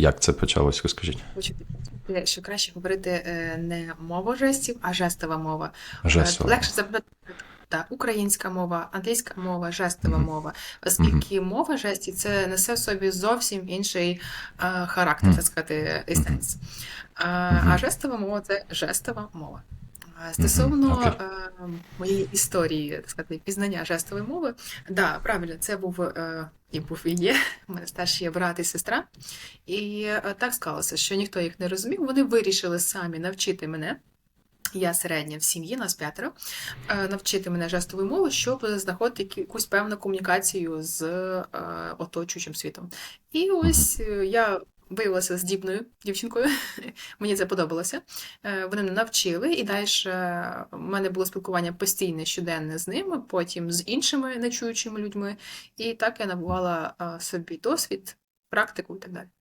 Як це почалось, розкажіть? Хочу підкреслити, що краще говорити е, не мова жестів, а жестова мова. Е, Жестова. Легше запитати так, українська мова, англійська мова, жестова Мгм. мова. Оскільки мова жестів це несе в собі зовсім інший е, характер, Мгм. так сказати, і сенс. А, Мгм. а жестова мова це жестова мова. А Стосовно окей. е, моєї історії, так сказати, пізнання жестової мови, да, правильно, це був і був і є. У мене старші є брат і сестра. І е, так склалося, що ніхто їх не розумів. Вони вирішили самі навчити мене. Я середня в сім'ї, нас п'ятеро, е, навчити мене жестову мову, щоб знаходити якусь певну комунікацію з е, оточуючим світом. І ось я виявилася здібною дівчинкою. Мені це подобалося. Е, Вони мене навчили, і далі в мене було спілкування постійне, щоденне з ними, потім з іншими нечуючими людьми. І так я набувала е, собі досвід, практику і так далі.